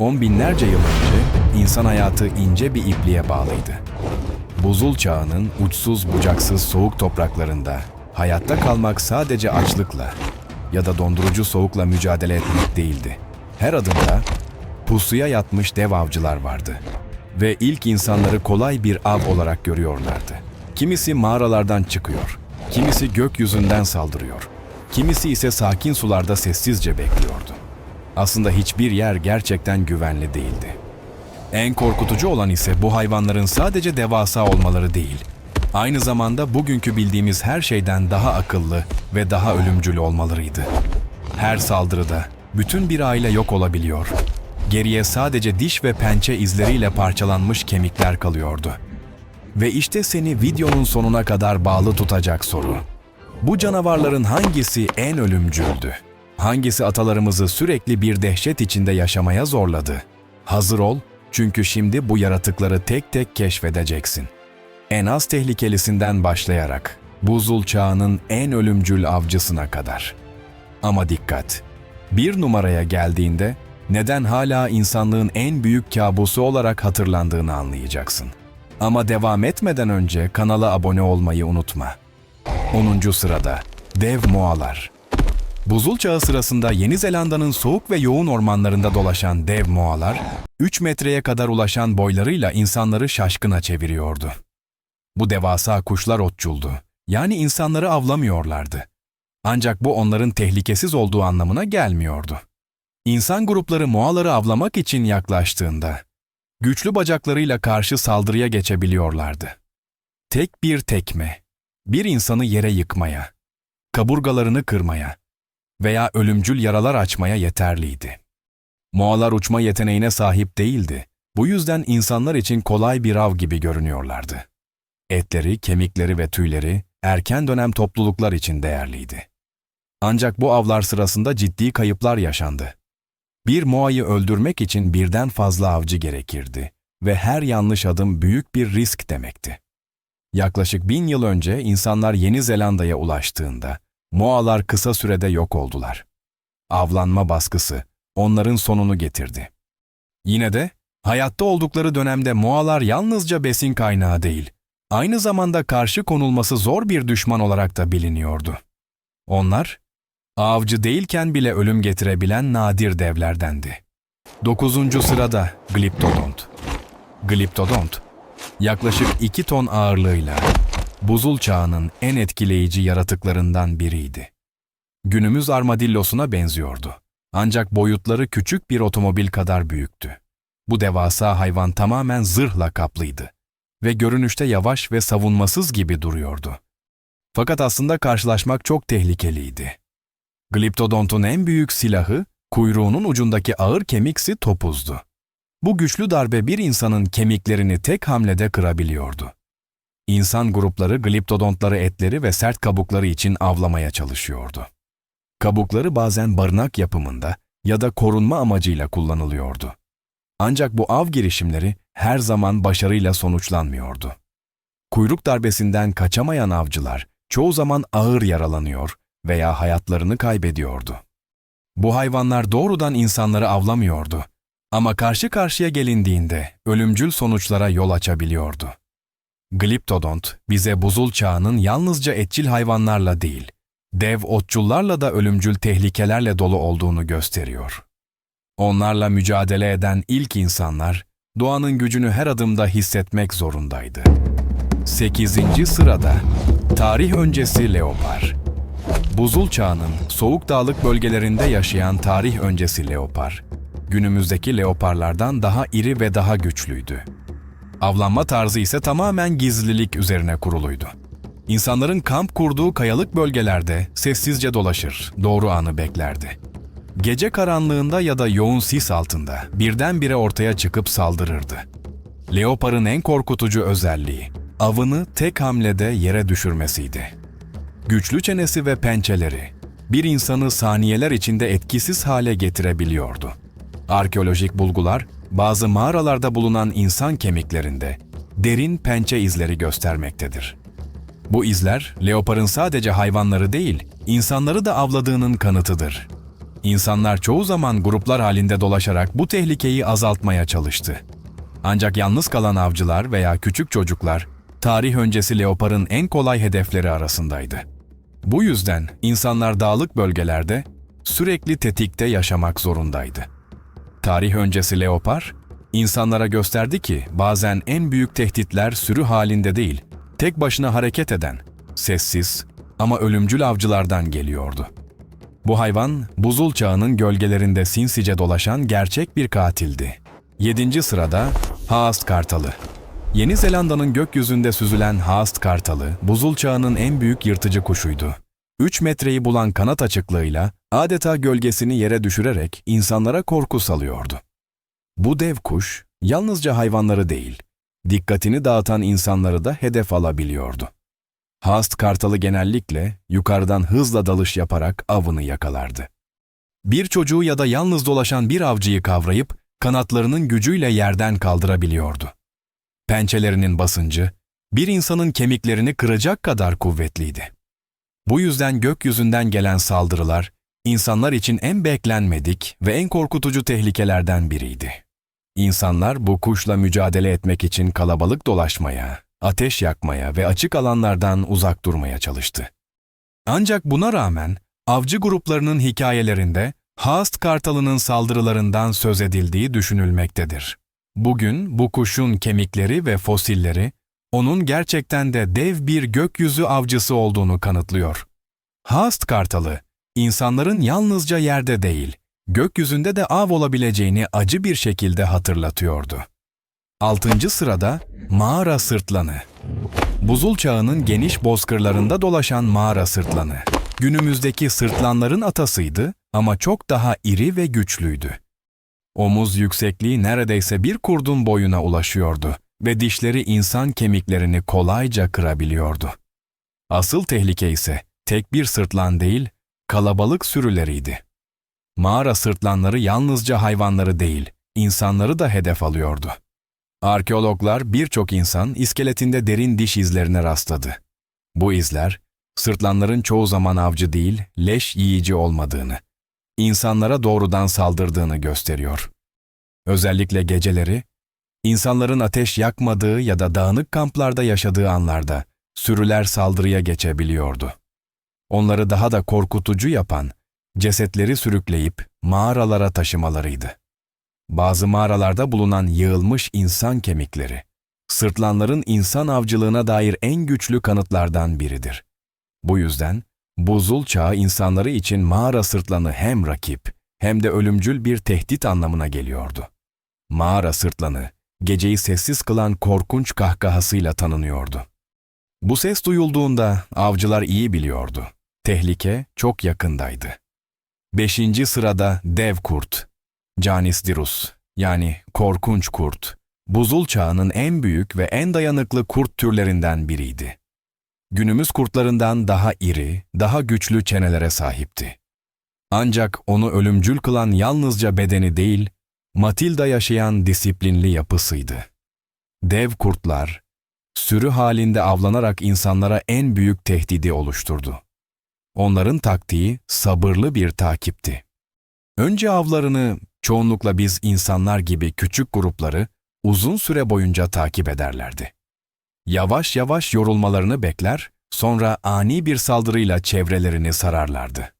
On binlerce yıl önce insan hayatı ince bir ipliğe bağlıydı. Buzul çağının uçsuz bucaksız soğuk topraklarında hayatta kalmak sadece açlıkla ya da dondurucu soğukla mücadele etmek değildi. Her adımda pusuya yatmış dev avcılar vardı ve ilk insanları kolay bir av olarak görüyorlardı. Kimisi mağaralardan çıkıyor, kimisi gökyüzünden saldırıyor, kimisi ise sakin sularda sessizce bekliyordu. Aslında hiçbir yer gerçekten güvenli değildi. En korkutucu olan ise bu hayvanların sadece devasa olmaları değil, aynı zamanda bugünkü bildiğimiz her şeyden daha akıllı ve daha ölümcül olmalarıydı. Her saldırıda bütün bir aile yok olabiliyor. Geriye sadece diş ve pençe izleriyle parçalanmış kemikler kalıyordu. Ve işte seni videonun sonuna kadar bağlı tutacak soru. Bu canavarların hangisi en ölümcüldü? Hangisi atalarımızı sürekli bir dehşet içinde yaşamaya zorladı? Hazır ol, çünkü şimdi bu yaratıkları tek tek keşfedeceksin. En az tehlikelisinden başlayarak buzul çağının en ölümcül avcısına kadar. Ama dikkat! Bir numaraya geldiğinde neden hala insanlığın en büyük kabusu olarak hatırlandığını anlayacaksın. Ama devam etmeden önce kanala abone olmayı unutma. 10. sırada dev moalar. Buzul çağı sırasında Yeni Zelanda'nın soğuk ve yoğun ormanlarında dolaşan dev moalar, 3 metreye kadar ulaşan boylarıyla insanları şaşkına çeviriyordu. Bu devasa kuşlar otçuldu. Yani insanları avlamıyorlardı. Ancak bu onların tehlikesiz olduğu anlamına gelmiyordu. İnsan grupları moaları avlamak için yaklaştığında, güçlü bacaklarıyla karşı saldırıya geçebiliyorlardı. Tek bir tekme, bir insanı yere yıkmaya, kaburgalarını kırmaya veya ölümcül yaralar açmaya yeterliydi. Moalar uçma yeteneğine sahip değildi. Bu yüzden insanlar için kolay bir av gibi görünüyorlardı. Etleri, kemikleri ve tüyleri erken dönem topluluklar için değerliydi. Ancak bu avlar sırasında ciddi kayıplar yaşandı. Bir moayı öldürmek için birden fazla avcı gerekirdi ve her yanlış adım büyük bir risk demekti. Yaklaşık bin yıl önce insanlar Yeni Zelanda'ya ulaştığında moalar kısa sürede yok oldular. Avlanma baskısı onların sonunu getirdi. Yine de hayatta oldukları dönemde moalar yalnızca besin kaynağı değil, aynı zamanda karşı konulması zor bir düşman olarak da biliniyordu. Onlar, avcı değilken bile ölüm getirebilen nadir devlerdendi. 9. sırada Glyptodont. Glyptodont, yaklaşık 2 ton ağırlığıyla buzul çağının en etkileyici yaratıklarından biriydi. Günümüz armadillosuna benziyordu. Ancak boyutları küçük bir otomobil kadar büyüktü. Bu devasa hayvan tamamen zırhla kaplıydı ve görünüşte yavaş ve savunmasız gibi duruyordu. Fakat aslında karşılaşmak çok tehlikeliydi. Glyptodont'un en büyük silahı, kuyruğunun ucundaki ağır kemiksi topuzdu. Bu güçlü darbe bir insanın kemiklerini tek hamlede kırabiliyordu. İnsan grupları gliptodontları etleri ve sert kabukları için avlamaya çalışıyordu. Kabukları bazen barınak yapımında ya da korunma amacıyla kullanılıyordu. Ancak bu av girişimleri her zaman başarıyla sonuçlanmıyordu. Kuyruk darbesinden kaçamayan avcılar çoğu zaman ağır yaralanıyor veya hayatlarını kaybediyordu. Bu hayvanlar doğrudan insanları avlamıyordu ama karşı karşıya gelindiğinde ölümcül sonuçlara yol açabiliyordu. Gliptodont bize buzul çağının yalnızca etçil hayvanlarla değil, dev otçullarla da ölümcül tehlikelerle dolu olduğunu gösteriyor. Onlarla mücadele eden ilk insanlar, doğanın gücünü her adımda hissetmek zorundaydı. 8. sırada Tarih öncesi leopar. Buzul çağının soğuk dağlık bölgelerinde yaşayan tarih öncesi leopar, günümüzdeki leoparlardan daha iri ve daha güçlüydü. Avlanma tarzı ise tamamen gizlilik üzerine kuruluydu. İnsanların kamp kurduğu kayalık bölgelerde sessizce dolaşır, doğru anı beklerdi. Gece karanlığında ya da yoğun sis altında birdenbire ortaya çıkıp saldırırdı. Leoparın en korkutucu özelliği, avını tek hamlede yere düşürmesiydi. Güçlü çenesi ve pençeleri, bir insanı saniyeler içinde etkisiz hale getirebiliyordu. Arkeolojik bulgular, bazı mağaralarda bulunan insan kemiklerinde derin pençe izleri göstermektedir. Bu izler, leoparın sadece hayvanları değil, insanları da avladığının kanıtıdır. İnsanlar çoğu zaman gruplar halinde dolaşarak bu tehlikeyi azaltmaya çalıştı. Ancak yalnız kalan avcılar veya küçük çocuklar tarih öncesi leoparın en kolay hedefleri arasındaydı. Bu yüzden insanlar dağlık bölgelerde sürekli tetikte yaşamak zorundaydı. Tarih öncesi leopar, insanlara gösterdi ki bazen en büyük tehditler sürü halinde değil, tek başına hareket eden, sessiz ama ölümcül avcılardan geliyordu. Bu hayvan, buzul çağının gölgelerinde sinsice dolaşan gerçek bir katildi. 7. sırada Haast Kartalı. Yeni Zelanda'nın gökyüzünde süzülen Haast Kartalı, buzul çağının en büyük yırtıcı kuşuydu. 3 metreyi bulan kanat açıklığıyla adeta gölgesini yere düşürerek insanlara korku salıyordu. Bu dev kuş yalnızca hayvanları değil, dikkatini dağıtan insanları da hedef alabiliyordu. Haast kartalı genellikle yukarıdan hızla dalış yaparak avını yakalardı. Bir çocuğu ya da yalnız dolaşan bir avcıyı kavrayıp kanatlarının gücüyle yerden kaldırabiliyordu. Pençelerinin basıncı bir insanın kemiklerini kıracak kadar kuvvetliydi. Bu yüzden gökyüzünden gelen saldırılar insanlar için en beklenmedik ve en korkutucu tehlikelerden biriydi. İnsanlar bu kuşla mücadele etmek için kalabalık dolaşmaya, ateş yakmaya ve açık alanlardan uzak durmaya çalıştı. Ancak buna rağmen avcı gruplarının hikayelerinde Haast kartalının saldırılarından söz edildiği düşünülmektedir. Bugün bu kuşun kemikleri ve fosilleri onun gerçekten de dev bir gökyüzü avcısı olduğunu kanıtlıyor. Haast kartalı, insanların yalnızca yerde değil, gökyüzünde de av olabileceğini acı bir şekilde hatırlatıyordu. Altıncı sırada mağara sırtlanı. Buzul çağının geniş bozkırlarında dolaşan mağara sırtlanı. Günümüzdeki sırtlanların atasıydı ama çok daha iri ve güçlüydü. Omuz yüksekliği neredeyse bir kurdun boyuna ulaşıyordu ve dişleri insan kemiklerini kolayca kırabiliyordu. Asıl tehlike ise tek bir sırtlan değil, kalabalık sürüleriydi. Mağara sırtlanları yalnızca hayvanları değil, insanları da hedef alıyordu. Arkeologlar birçok insan iskeletinde derin diş izlerine rastladı. Bu izler, sırtlanların çoğu zaman avcı değil, leş yiyici olmadığını, insanlara doğrudan saldırdığını gösteriyor. Özellikle geceleri, insanların ateş yakmadığı ya da dağınık kamplarda yaşadığı anlarda sürüler saldırıya geçebiliyordu. Onları daha da korkutucu yapan, cesetleri sürükleyip mağaralara taşımalarıydı. Bazı mağaralarda bulunan yığılmış insan kemikleri, sırtlanların insan avcılığına dair en güçlü kanıtlardan biridir. Bu yüzden buzul çağı insanları için mağara sırtlanı hem rakip hem de ölümcül bir tehdit anlamına geliyordu. Mağara sırtlanı, geceyi sessiz kılan korkunç kahkahasıyla tanınıyordu. Bu ses duyulduğunda avcılar iyi biliyordu. Tehlike çok yakındaydı. Beşinci sırada dev kurt. Canis dirus yani korkunç kurt. Buzul çağının en büyük ve en dayanıklı kurt türlerinden biriydi. Günümüz kurtlarından daha iri, daha güçlü çenelere sahipti. Ancak onu ölümcül kılan yalnızca bedeni değil, Matilda yaşayan disiplinli yapısıydı. Dev kurtlar, sürü halinde avlanarak insanlara en büyük tehdidi oluşturdu. Onların taktiği sabırlı bir takipti. Önce avlarını, çoğunlukla biz insanlar gibi küçük grupları, uzun süre boyunca takip ederlerdi. Yavaş yavaş yorulmalarını bekler, sonra ani bir saldırıyla çevrelerini sararlardı.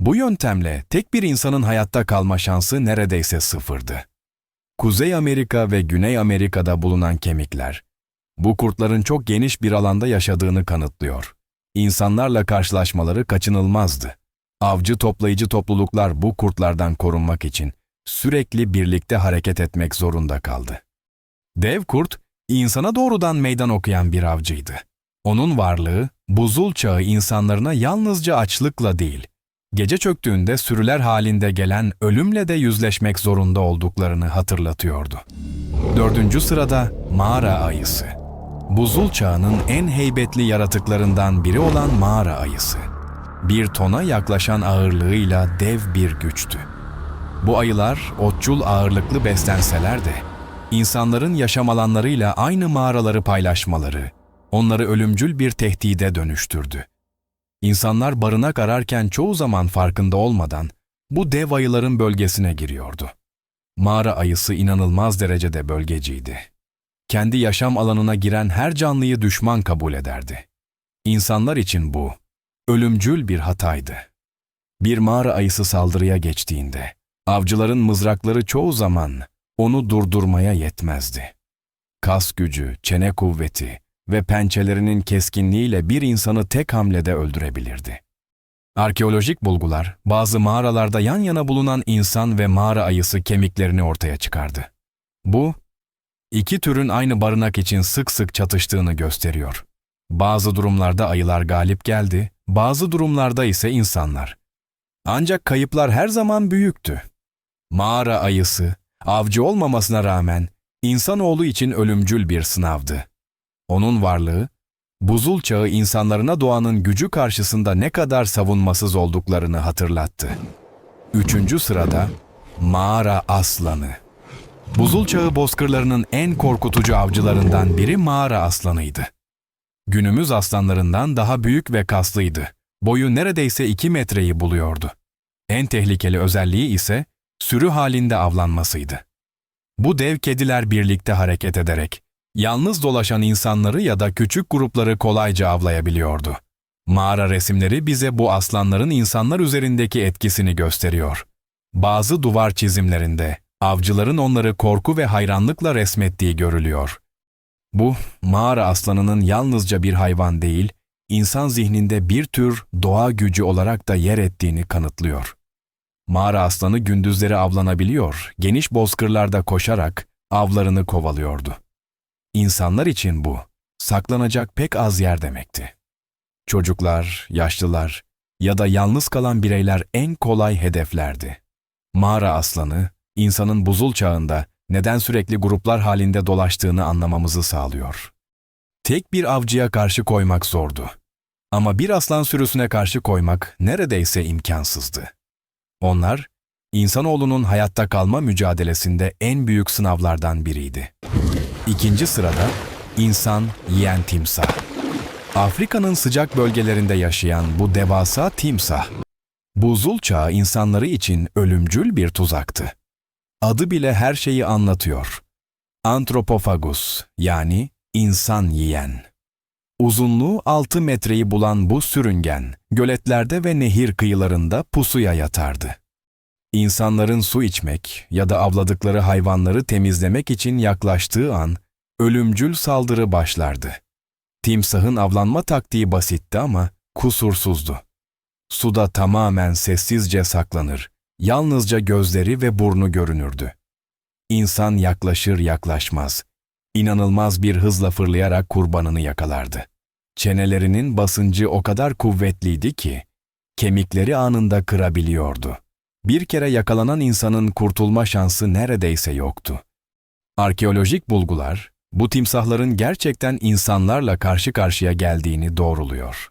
Bu yöntemle tek bir insanın hayatta kalma şansı neredeyse sıfırdı. Kuzey Amerika ve Güney Amerika'da bulunan kemikler, bu kurtların çok geniş bir alanda yaşadığını kanıtlıyor. İnsanlarla karşılaşmaları kaçınılmazdı. Avcı toplayıcı topluluklar bu kurtlardan korunmak için sürekli birlikte hareket etmek zorunda kaldı. Dev kurt, insana doğrudan meydan okuyan bir avcıydı. Onun varlığı, buzul çağı insanlarına yalnızca açlıkla değil, gece çöktüğünde sürüler halinde gelen ölümle de yüzleşmek zorunda olduklarını hatırlatıyordu. Dördüncü sırada mağara ayısı. Buzul çağının en heybetli yaratıklarından biri olan mağara ayısı. Bir tona yaklaşan ağırlığıyla dev bir güçtü. Bu ayılar otçul ağırlıklı beslenseler de insanların yaşam alanlarıyla aynı mağaraları paylaşmaları onları ölümcül bir tehdide dönüştürdü. İnsanlar barınak ararken çoğu zaman farkında olmadan bu dev ayıların bölgesine giriyordu. Mağara ayısı inanılmaz derecede bölgeciydi. Kendi yaşam alanına giren her canlıyı düşman kabul ederdi. İnsanlar için bu ölümcül bir hataydı. Bir mağara ayısı saldırıya geçtiğinde avcıların mızrakları çoğu zaman onu durdurmaya yetmezdi. Kas gücü, çene kuvveti ve pençelerinin keskinliğiyle bir insanı tek hamlede öldürebilirdi. Arkeolojik bulgular bazı mağaralarda yan yana bulunan insan ve mağara ayısı kemiklerini ortaya çıkardı. Bu, iki türün aynı barınak için sık sık çatıştığını gösteriyor. Bazı durumlarda ayılar galip geldi, bazı durumlarda ise insanlar. Ancak kayıplar her zaman büyüktü. Mağara ayısı, avcı olmamasına rağmen insanoğlu için ölümcül bir sınavdı. Onun varlığı, buzul çağı insanlarına doğanın gücü karşısında ne kadar savunmasız olduklarını hatırlattı. Üçüncü sırada mağara aslanı. Buzul çağı bozkırlarının en korkutucu avcılarından biri mağara aslanıydı. Günümüz aslanlarından daha büyük ve kaslıydı. Boyu neredeyse 2 metreyi buluyordu. En tehlikeli özelliği ise sürü halinde avlanmasıydı. Bu dev kediler birlikte hareket ederek yalnız dolaşan insanları ya da küçük grupları kolayca avlayabiliyordu. Mağara resimleri bize bu aslanların insanlar üzerindeki etkisini gösteriyor. Bazı duvar çizimlerinde avcıların onları korku ve hayranlıkla resmettiği görülüyor. Bu, mağara aslanının yalnızca bir hayvan değil, insan zihninde bir tür doğa gücü olarak da yer ettiğini kanıtlıyor. Mağara aslanı gündüzleri avlanabiliyor, geniş bozkırlarda koşarak avlarını kovalıyordu. İnsanlar için bu, saklanacak pek az yer demekti. Çocuklar, yaşlılar ya da yalnız kalan bireyler en kolay hedeflerdi. Mağara aslanı, insanın buzul çağında neden sürekli gruplar halinde dolaştığını anlamamızı sağlıyor. Tek bir avcıya karşı koymak zordu. Ama bir aslan sürüsüne karşı koymak neredeyse imkansızdı. Onlar, insanoğlunun hayatta kalma mücadelesinde en büyük sınavlardan biriydi. İkinci sırada insan yiyen timsah. Afrika'nın sıcak bölgelerinde yaşayan bu devasa timsah, buzul çağı insanları için ölümcül bir tuzaktı. Adı bile her şeyi anlatıyor. Anthropophagus yani insan yiyen. Uzunluğu 6 metreyi bulan bu sürüngen, göletlerde ve nehir kıyılarında pusuya yatardı. İnsanların su içmek ya da avladıkları hayvanları temizlemek için yaklaştığı an ölümcül saldırı başlardı. Timsahın avlanma taktiği basitti ama kusursuzdu. Suda tamamen sessizce saklanır, yalnızca gözleri ve burnu görünürdü. İnsan yaklaşır yaklaşmaz, inanılmaz bir hızla fırlayarak kurbanını yakalardı. Çenelerinin basıncı o kadar kuvvetliydi ki, kemikleri anında kırabiliyordu. Bir kere yakalanan insanın kurtulma şansı neredeyse yoktu. Arkeolojik bulgular, bu timsahların gerçekten insanlarla karşı karşıya geldiğini doğruluyor.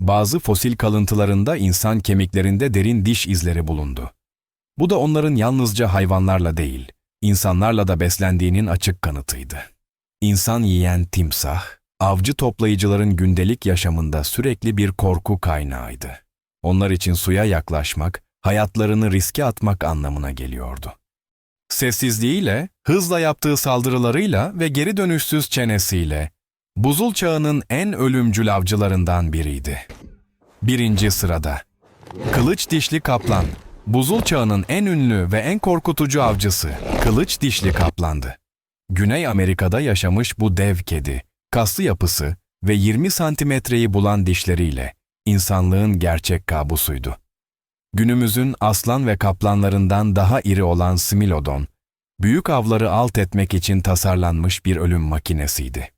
Bazı fosil kalıntılarında insan kemiklerinde derin diş izleri bulundu. Bu da onların yalnızca hayvanlarla değil, insanlarla da beslendiğinin açık kanıtıydı. İnsan yiyen timsah, avcı toplayıcıların gündelik yaşamında sürekli bir korku kaynağıydı. Onlar için suya yaklaşmak, hayatlarını riske atmak anlamına geliyordu. Sessizliğiyle, hızla yaptığı saldırılarıyla ve geri dönüşsüz çenesiyle buzul çağının en ölümcül avcılarından biriydi. Birinci sırada Kılıç dişli kaplan, buzul çağının en ünlü ve en korkutucu avcısı kılıç dişli kaplandı. Güney Amerika'da yaşamış bu dev kedi, kaslı yapısı ve 20 santimetreyi bulan dişleriyle insanlığın gerçek kabusuydu. Günümüzün aslan ve kaplanlarından daha iri olan Smilodon, büyük avları alt etmek için tasarlanmış bir ölüm makinesiydi.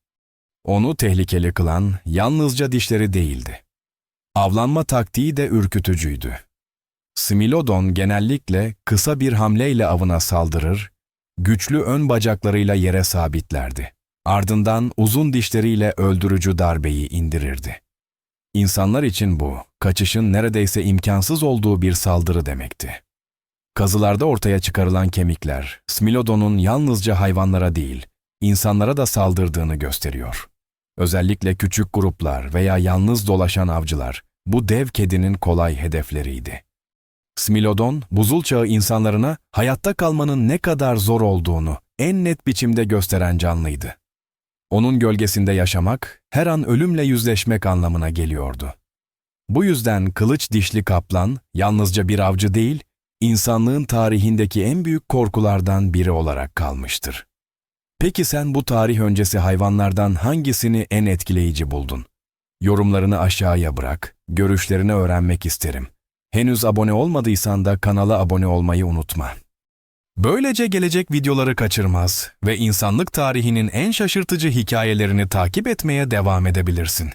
Onu tehlikeli kılan yalnızca dişleri değildi. Avlanma taktiği de ürkütücüydü. Smilodon genellikle kısa bir hamleyle avına saldırır, güçlü ön bacaklarıyla yere sabitlerdi. Ardından uzun dişleriyle öldürücü darbeyi indirirdi. İnsanlar için bu, kaçışın neredeyse imkansız olduğu bir saldırı demekti. Kazılarda ortaya çıkarılan kemikler, Smilodon'un yalnızca hayvanlara değil, insanlara da saldırdığını gösteriyor. Özellikle küçük gruplar veya yalnız dolaşan avcılar, bu dev kedinin kolay hedefleriydi. Smilodon, buzul çağı insanlarına hayatta kalmanın ne kadar zor olduğunu en net biçimde gösteren canlıydı. Onun gölgesinde yaşamak, her an ölümle yüzleşmek anlamına geliyordu. Bu yüzden kılıç dişli kaplan yalnızca bir avcı değil, insanlığın tarihindeki en büyük korkulardan biri olarak kalmıştır. Peki sen bu tarih öncesi hayvanlardan hangisini en etkileyici buldun? Yorumlarını aşağıya bırak, görüşlerini öğrenmek isterim. Henüz abone olmadıysan da kanala abone olmayı unutma. Böylece gelecek videoları kaçırmaz ve insanlık tarihinin en şaşırtıcı hikayelerini takip etmeye devam edebilirsin.